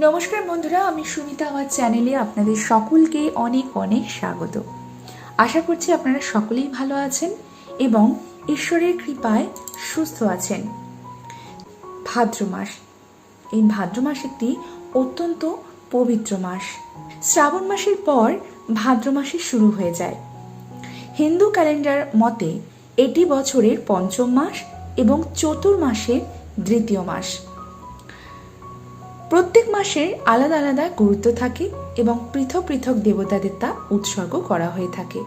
নমস্কার বন্ধুরা, আমি সুমিতা আমার চ্যানেলে আপনাদের সকলকে অনেক অনেক স্বাগত। আশা করছি আপনারা সকলেই ভালো আছেন এবং ঈশ্বরের কৃপায় সুস্থ আছেন। ভাদ্র মাস। এই ভাদ্র মাস একটি অত্যন্ত পবিত্র মাস। শ্রাবণ মাসের পর ভাদ্র মাসে শুরু হয়ে যায়। হিন্দু ক্যালেন্ডার মতে এটি বছরের পঞ্চম মাস এবং চতুর্মাসের দ্বিতীয় মাস। প্রত্যেক মাসের আলাদা আলাদা গুরুত্ব থাকে এবং পৃথক পৃথক দেবতাদের তা উৎসর্গ করা হয়ে থাকে।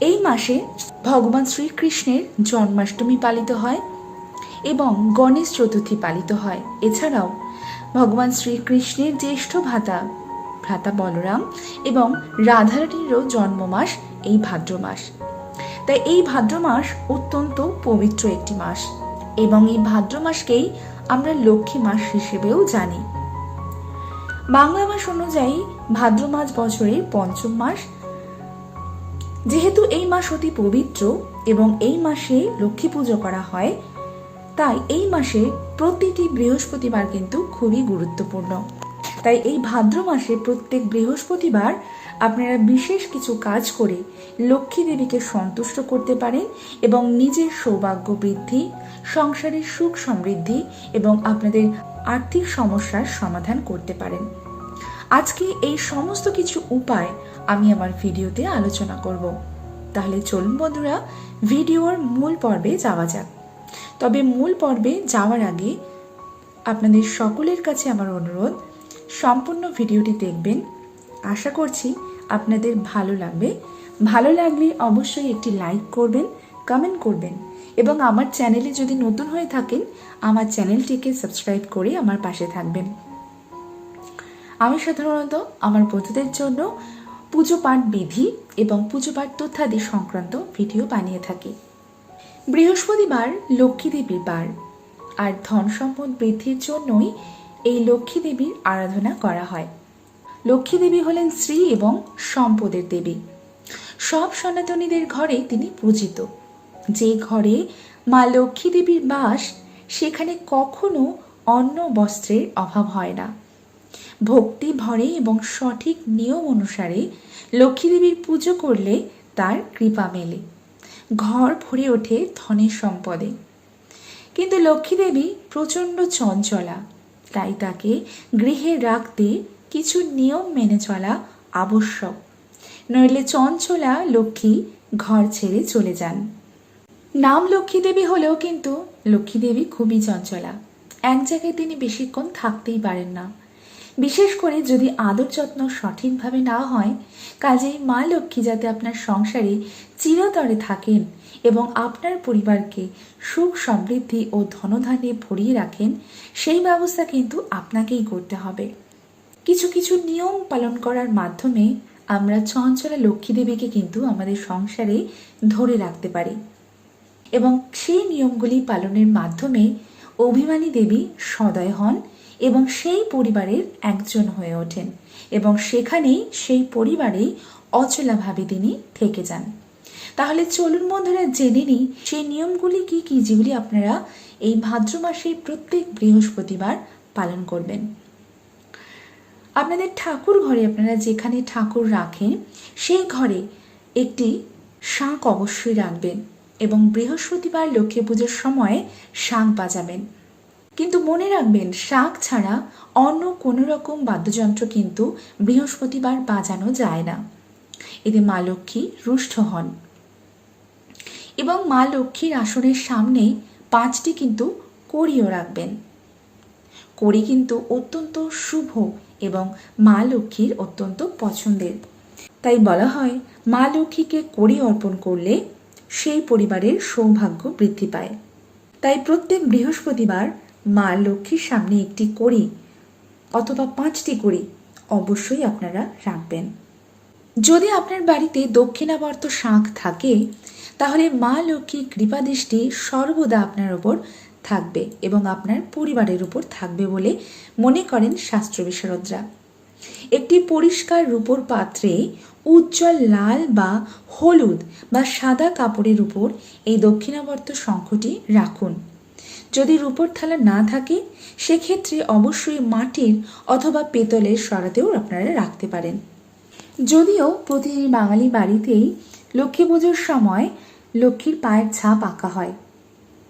এই মাসে ভগবান শ্রীকৃষ্ণের জন্মাষ্টমী পালিত হয় এবং গণেশ চতুর্থী পালিত হয়। এছাড়াও ভগবান শ্রীকৃষ্ণের জ্যেষ্ঠ ভ্রাতা ভ্রাতা বলরাম এবং রাধারানীরও জন্ম মাস এই ভাদ্র মাস। তাই এই ভাদ্র মাস অত্যন্ত পবিত্র একটি মাস এবং এই ভাদ্র মাসকেই আমরা লক্ষ্মী মাস হিসেবেও জানি। বাংলা মাস অনুযায়ী ভাদ্র মাস বছরের পঞ্চম মাস। যেহেতু এই মাস অতি পবিত্র এবং এই মাসে লক্ষ্মী পুজো করা হয়, তাই এই মাসে প্রতিটি বৃহস্পতিবার কিন্তু খুবই গুরুত্বপূর্ণ। তাই এই ভাদ্র মাসে প্রত্যেক বৃহস্পতিবার আপনারা বিশেষ কিছু কাজ করে লক্ষ্মী দেবীকে সন্তুষ্ট করতে পারেন এবং নিজের সৌভাগ্য বৃদ্ধি, সংসারের সুখ সমৃদ্ধি এবং আপনাদের আর্থিক সমস্যার সমাধান করতে পারেন। আজকে এই সমস্ত কিছু উপায় আমি আমার ভিডিওতে আলোচনা করব। তাহলে চলুন বন্ধুরা, ভিডিওর মূল পর্বে যাওয়া যাক। তবে মূল পর্বে যাওয়ার আগে আপনাদের সকলের কাছে আমার অনুরোধ, সম্পূর্ণ ভিডিওটি দেখবেন। আশা করছি আপনাদের ভালো লাগবে। ভালো লাগলে অবশ্যই একটি লাইক করবেন কমেন্ট করবেন। এবং আমার চ্যানেলে যদি নতুন হয়ে থাকেন, আমার চ্যানেলটিকে সাবস্ক্রাইব করে আমার পাশে থাকবেন। আমি সাধারণত আমার বন্ধুদের জন্য পুজো পাঠ বিধি এবং পুজো পাঠ তথ্যাদি সংক্রান্ত ভিডিও বানিয়ে থাকি। বৃহস্পতিবার লক্ষ্মী দেবীর বার, আর ধন সম্পদ বৃদ্ধির জন্যই এই লক্ষ্মী দেবীর আরাধনা করা হয়। লক্ষ্মী দেবী হলেন শ্রী এবং সম্পদের দেবী। সব সনাতনীদের ঘরে তিনি পূজিত। যে ঘরে মা লক্ষ্মী দেবীর বাস, সেখানে কখনো অন্ন বস্ত্রের অভাব হয় না। ভক্তি ভরে এবং সঠিক নিয়ম অনুসারে লক্ষ্মী দেবীর পুজো করলে তার কৃপা মেলে। ঘর ভরে ওঠে ধনের সম্পদে। কিন্তু লক্ষ্মী দেবী প্রচণ্ড চঞ্চলা, তাই তাকে গৃহে রাখতে কিছু নিয়ম মেনে চলা আবশ্যক। নইলে চঞ্চলা লক্ষ্মী ঘর ছেড়ে চলে যান। নাম লক্ষ্মী দেবী হলেও কিন্তু লক্ষ্মী দেবী খুবই চঞ্চলা। এক জায়গায় তিনি বেশিক্ষণ থাকতেই পারেন না। বিশেষ করে যদি আদর যত্ন সঠিকভাবে না হয়, কাজেই মা লক্ষ্মী যাতে আপনার সংসারে চিরতরে থাকেন এবং আপনার পরিবারকে সুখ সমৃদ্ধি ও ধনধান্যে ভরিয়ে রাখেন, সেই ব্যবস্থা কিন্তু আপনাকেই করতে হবে। কিছু কিছু নিয়ম পালন করার মাধ্যমে আমরা চঞ্চলা লক্ষ্মী দেবীকে কিন্তু আমাদের সংসারে ধরে রাখতে পারি। এবং সেই নিয়মগুলি পালনের মাধ্যমে অভিমানী দেবী সদয় হন এবং সেই পরিবারের একজন হয়ে ওঠেন এবং সেখানেই সেই পরিবারেই অচলাভাবে তিনি থেকে যান। তাহলে চলুন বন্ধুরা, জেনে নিই সেই নিয়মগুলি কি কি যেগুলি আপনারা এই ভাদ্র মাসে প্রত্যেক বৃহস্পতিবার পালন করবেন। আপনাদের ঠাকুর ঘরে আপনারা যেখানে ঠাকুর রাখেন, সেই ঘরে একটি শাঁখ অবশ্যই রাখবেন। এবং বৃহস্পতিবার লক্ষ্মী পুজোর সময় শাঁখ বাজাবেন। কিন্তু মনে রাখবেন, শাঁখ ছাড়া অন্য কোনো রকম বাদ্যযন্ত্র কিন্তু বৃহস্পতিবার বাজানো যায় না। এতে মা লক্ষ্মী রুষ্ট হন। এবং মা লক্ষ্মীর আসনের সামনেই পাঁচটি কিন্তু কড়িও রাখবেন। কড়ি কিন্তু অত্যন্ত শুভ এবং মা লক্ষ্মীর অত্যন্ত পছন্দের। তাই বলা হয়, মা লক্ষ্মীকে কড়ি অর্পণ করলে সেই পরিবারের সৌভাগ্য বৃদ্ধি পায়। তাই প্রত্যেক বৃহস্পতিবার মা লক্ষ্মীর সামনে একটি কড়ি অথবা পাঁচটি কড়ি অবশ্যই আপনারা রাখবেন। যদি আপনার বাড়িতে দক্ষিণাবর্ত শাঁখ থাকে, তাহলে মা লক্ষ্মীর কৃপাদৃষ্টি সর্বদা আপনার ওপর থাকবে এবং আপনার পরিবারের উপর থাকবে বলে মনে করেন শাস্ত্র বিশারদরা। একটি পরিষ্কার রূপোর পাত্রে উজ্জ্বল লাল বা হলুদ বা সাদা কাপড়ের উপর এই দক্ষিণাবর্ত শঙ্খটি রাখুন। যদি রূপোর থালা না থাকে, সেক্ষেত্রে অবশ্যই মাটির অথবা পেতলের সরাতেও আপনারা রাখতে পারেন। যদিও প্রতিদিন বাঙালি বাড়িতেই লক্ষ্মী পুজোর সময় লক্ষ্মীর পায়ের ছাপ আঁকা হয়।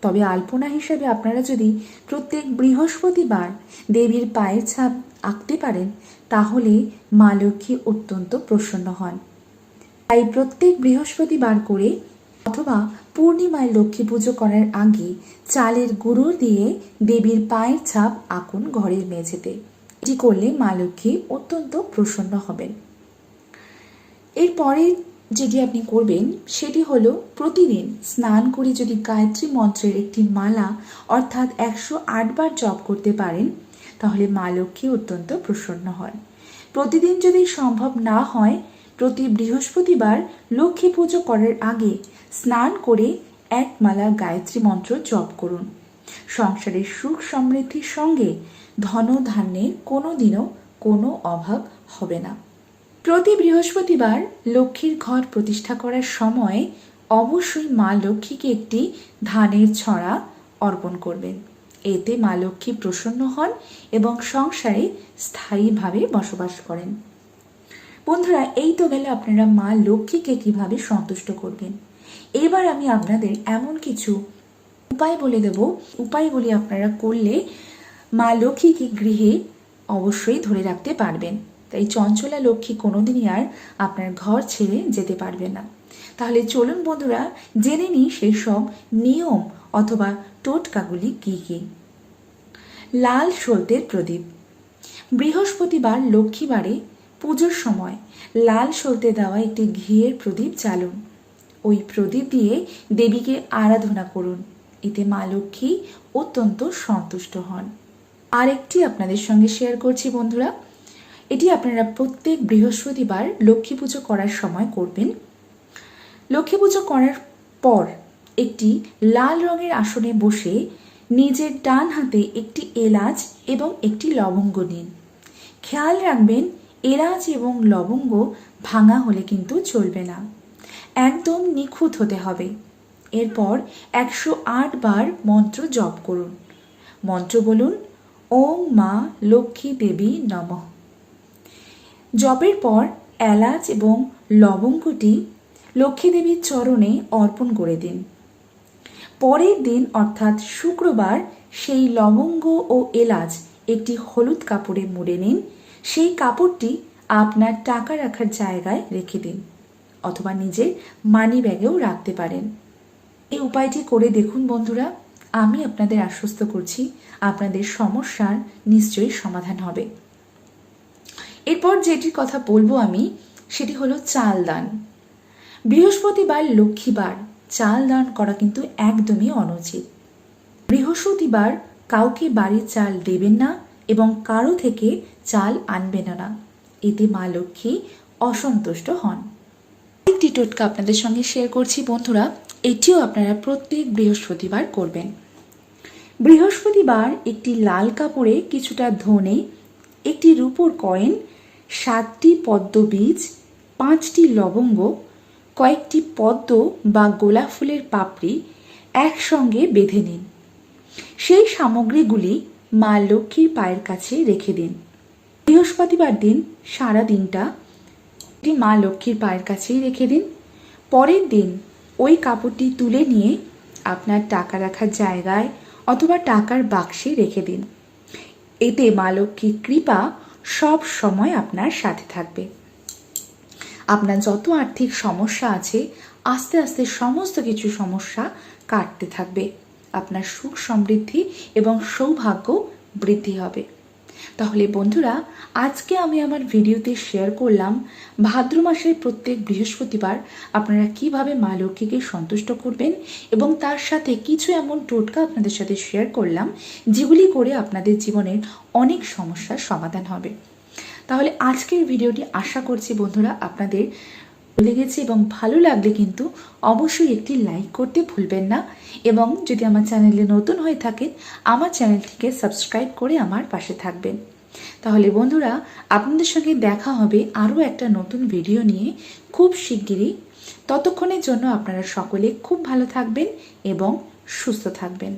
তবে আলপনা হিসেবে আপনারা যদি প্রত্যেক বৃহস্পতিবার দেবীর পায়ের ছাপ আঁকতে পারেন, তাহলে মা লক্ষ্মী অত্যন্ত প্রসন্ন হন। তাই প্রত্যেক বৃহস্পতিবার করে অথবা পূর্ণিমায় লক্ষ্মী পুজো করার আগে চালের গুঁড়ো দিয়ে দেবীর পায়ের ছাপ আঁকুন ঘরের মেঝেতে। এটি করলে মা লক্ষ্মী অত্যন্ত প্রসন্ন হবেন। এরপরে যেটি আপনি করবেন, সেটি হলো প্রতিদিন স্নান করে যদি গায়ত্রী মন্ত্রের একটি মালা অর্থাৎ একশো আটবার জপ করতে পারেন তাহলে মা লক্ষ্মী অত্যন্ত প্রসন্ন হন। প্রতিদিন যদি সম্ভব না হয়, প্রতি বৃহস্পতিবার লক্ষ্মী পুজো করার আগে স্নান করে এক মালা গায়ত্রী মন্ত্র জপ করুন। সংসারের সুখ সমৃদ্ধির সঙ্গে ধন ধান্যের কোনো দিনও কোনো অভাব হবে না। প্রতি বৃহস্পতিবার লক্ষ্মীর ঘর প্রতিষ্ঠা করার সময় অবশ্যই মা লক্ষ্মীকে একটি ধানের ছড়া অর্পণ করবেন। এতে মা লক্ষ্মী প্রসন্ন হন এবং সংসারে স্থায়ীভাবে বসবাস করেন। বন্ধুরা, এই তো গেলে আপনারা মা লক্ষ্মীকে কীভাবে সন্তুষ্ট করবেন। এবার আমি আপনাদের এমন কিছু উপায় বলে দেব। উপায়গুলি আপনারা করলে মা লক্ষ্মীকে গৃহে অবশ্যই ধরে রাখতে পারবেন। তাই চঞ্চলা লক্ষ্মী কোনোদিনই আর আপনার ঘর ছেড়ে যেতে পারবে না। তাহলে চলুন বন্ধুরা, জেনে নিই সেই সব নিয়ম অথবা টোটকাগুলি কী কী? লাল সলতের প্রদীপ। বৃহস্পতিবার লক্ষ্মীবারে পুজোর সময় লাল সলতে দেওয়া একটি ঘিয়ের প্রদীপ জ্বালুন ওই প্রদীপ দিয়ে দেবীকে আরাধনা করুন। এতে মা লক্ষ্মী অত্যন্ত সন্তুষ্ট হন। আরেকটি আপনাদের সঙ্গে শেয়ার করছি বন্ধুরা। এটি আপনারা প্রত্যেক বৃহস্পতিবার লক্ষ্মী পুজো করার সময় করবেন। লক্ষ্মী পুজো করার পর একটি লাল রঙের আসনে বসে নিজের ডান হাতে একটি এলাচ এবং একটি লবঙ্গ নিন। খেয়াল রাখবেন, এলাচ এবং লবঙ্গ ভাঙা হলে কিন্তু চলবে না। একদম নিখুঁত হতে হবে। এরপর একশো আট বার মন্ত্র জপ করুন। মন্ত্র বলুন, ওম মা লক্ষ্মী দেবী নমঃ। জপের পর এলাচ এবং লবঙ্গটি লক্ষ্মী দেবীর চরণে অর্পণ করে দিন। পরের দিন, অর্থাৎ শুক্রবার, সেই লবঙ্গ ও এলাচ একটি হলুদ কাপড়ে মুড়ে নিন। সেই কাপড়টি আপনার টাকা রাখার জায়গায় রেখে দিন অথবা নিজের মানি ব্যাগেও রাখতে পারেন। এই উপায়টি করে দেখুন বন্ধুরা, আমি আপনাদের আশ্বস্ত করছি আপনাদের সমস্যার নিশ্চয়ই সমাধান হবে। এরপর যেটির কথা বলব আমি, সেটি হলো চাল দান। বৃহস্পতিবার লক্ষ্মীবার চাল দান করা কিন্তু একদমই অনুচিত। বৃহস্পতিবার কাউকে বাড়ির চাল দেবেন না এবং কারও থেকে চাল আনবেন না। এতে মা লক্ষ্মী অসন্তুষ্ট হন। একটি টোটকা আপনাদের সঙ্গে শেয়ার করছি বন্ধুরা, এটিও আপনারা প্রত্যেক বৃহস্পতিবার করবেন। বৃহস্পতিবার একটি লাল কাপড়ে কিছুটা ধনে, একটি রূপোর কয়েন, সাতটি পদ্ম বীজ পাঁচটি লবঙ্গ কয়েকটি পদ্ম বা গোলাপ ফুলের পাপড়ি একসঙ্গে বেঁধে নিন। সেই সামগ্রীগুলি মা লক্ষ্মীর পায়ের কাছে রেখে দিন। বৃহস্পতিবার দিন সারা দিনটা মা লক্ষ্মীর পায়ের কাছেই রেখে দিন। পরের দিন ওই কাপড়টি তুলে নিয়ে আপনার টাকা রাখার জায়গায় অথবা টাকার বাক্সে রেখে দিন। এতে মা লক্ষ্মীর কৃপা সব সময় আপনার সাথে থাকবে। আপনার যত আর্থিক সমস্যা আছে, আস্তে আস্তে সমস্ত কিছু সমস্যা কাটতে থাকবে। আপনার সুখ সমৃদ্ধি এবং সৌভাগ্য বৃদ্ধি হবে। তাহলে বন্ধুরা, আজকে আমি আমার ভিডিওতে শেয়ার করলাম, ভাদ্র মাসের প্রত্যেক বৃহস্পতিবার আপনারা কীভাবে মা লক্ষ্মীকে সন্তুষ্ট করবেন এবং তার সাথে কিছু এমন টোটকা আপনাদের সাথে শেয়ার করলাম, যেগুলি করে আপনাদের জীবনের অনেক সমস্যার সমাধান হবে। তাহলে আজকের ভিডিওটি আশা করছি বন্ধুরা আপনাদের লেগেছে এবং ভালো লাগলে কিন্তু অবশ্যই একটি লাইক করতে ভুলবেন না এবং যদি আমার চ্যানেলে নতুন হয়ে থাকেন, আমার চ্যানেলটিকে সাবস্ক্রাইব করে আমার পাশে থাকবেন। তাহলে বন্ধুরা, আপনাদের সঙ্গে দেখা হবে আরও একটা নতুন ভিডিও নিয়ে খুব শিগগিরই। ততক্ষণের জন্য আপনারা সকলে খুব ভালো থাকবেন এবং সুস্থ থাকবেন।